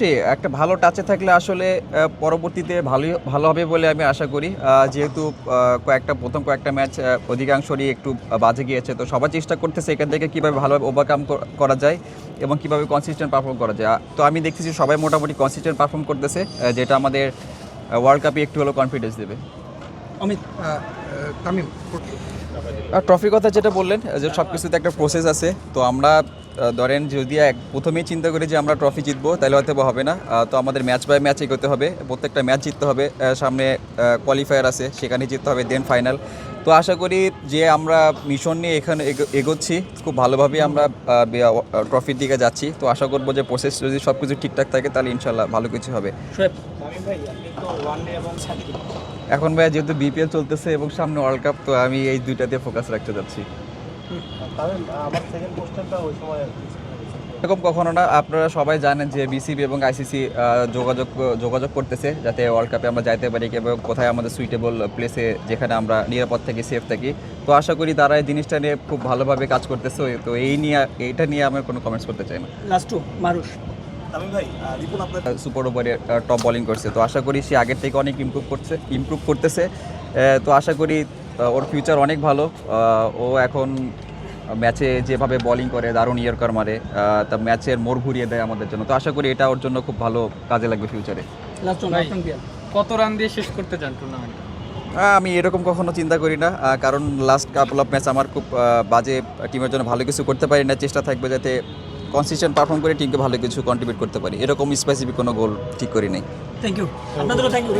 সে একটা ভালো টাচে থাকলে আসলে পরবর্তীতে ভালোই ভালো হবে বলে আমি আশা করি। যেহেতু কয়েকটা প্রথম কয়েকটা ম্যাচ অধিকাংশরই একটু বাজে গিয়েছে। তো সবাই চেষ্টা করতেছে এখান থেকে কীভাবে ভালোভাবে ওভারকাম করা যায় এবং কীভাবে কনসিস্টেন্ট পারফর্ম করা যায়। তো আমি দেখতেছি সবাই মোটামুটি কনসিস্টেন্ট পারফর্ম করতেছে যেটা আমাদের ওয়ার্ল্ড কাপে একটু হলেও কনফিডেন্স দেবে। অমিত তামিম ট্রফির কথা যেটা বললেন যে সব কিছুতে একটা প্রসেস আছে। তো আমরা ধরেন যদি এক প্রথমেই চিন্তা করি যে আমরা ট্রফি জিতবো তাহলে হয়তো হবে না। তো আমাদের ম্যাচ বাই ম্যাচ এগোতে হবে। প্রত্যেকটা ম্যাচ জিততে হবে। সামনে কোয়ালিফায়ার আছে সেখানে জিততে হবে দেন ফাইনাল তো আশা করি যে আমরা মিশন নিয়ে এখানে এগো- এগোচ্ছি। খুব ভালোভাবেই আমরা ট্রফির দিকে যাচ্ছি। তো আশা করব যে প্রসেস যদি সব কিছু ঠিকঠাক থাকে তাহলে ইনশাল্লাহ ভালো কিছু হবে। এখন ভাই যেহেতু বিপিএল চলতেছে এবং সামনে ওয়ার্ল্ড কাপ তো আমি এই দুইটাতে ফোকাস রাখতে যাচ্ছি। এরকম কখনো না আপনারা সবাই জানেন যে বিসিবি এবং আইসিসি যোগাযোগ যোগাযোগ করতেছে যাতে ওয়ার্ল্ড কাপে আমরা যাইতে পারি এবং কোথায় আমাদের সুইটেবল প্লেসে যেখানে আমরা নিরাপদ থাকি সেফ থাকি। তো আশা করি তারা এই জিনিসটা নিয়ে খুব ভালোভাবে কাজ করতেছে। তো এই নিয়ে এইটা নিয়ে আমি কোনো কমেন্টস করতে চাই না। লাস্ট টু মারুষ সুপার ওভারে টপ বোলিং করছে। তো আশা করি সে আগের থেকে অনেক ইমপ্রুভ করছে ইমপ্রুভ করতেছে। তো আশা করি ওর ফিউচার অনেক ভালো। ও এখন ম্যাচে যেভাবে বোলিং করে দারুণ ইয়র্কার মারে তা ম্যাচের মোড় ঘুরিয়ে দেয় আমাদের জন্য। তো আশা করি এটা ওর জন্য খুব ভালো কাজে লাগবে ফিউচারে কত রান দিয়ে শেষ করতে চান টুর্নামেন্ট আমি এরকম কখনো চিন্তা করি না কারণ লাস্ট কাপল অফ ম্যাচ আমার খুব বাজে টিমের জন্য ভালো কিছু করতে পারি না। চেষ্টা থাকবে যাতে কনসিস্টেন্ট পারফর্ম করে টিমকে ভালো কিছু কন্ট্রিবিউট করতে পারি। এরকম স্পেসিফিক কোনো গোল ঠিক করি নাই। থ্যাংক ইউ আপনাদেরও থ্যাংক ইউ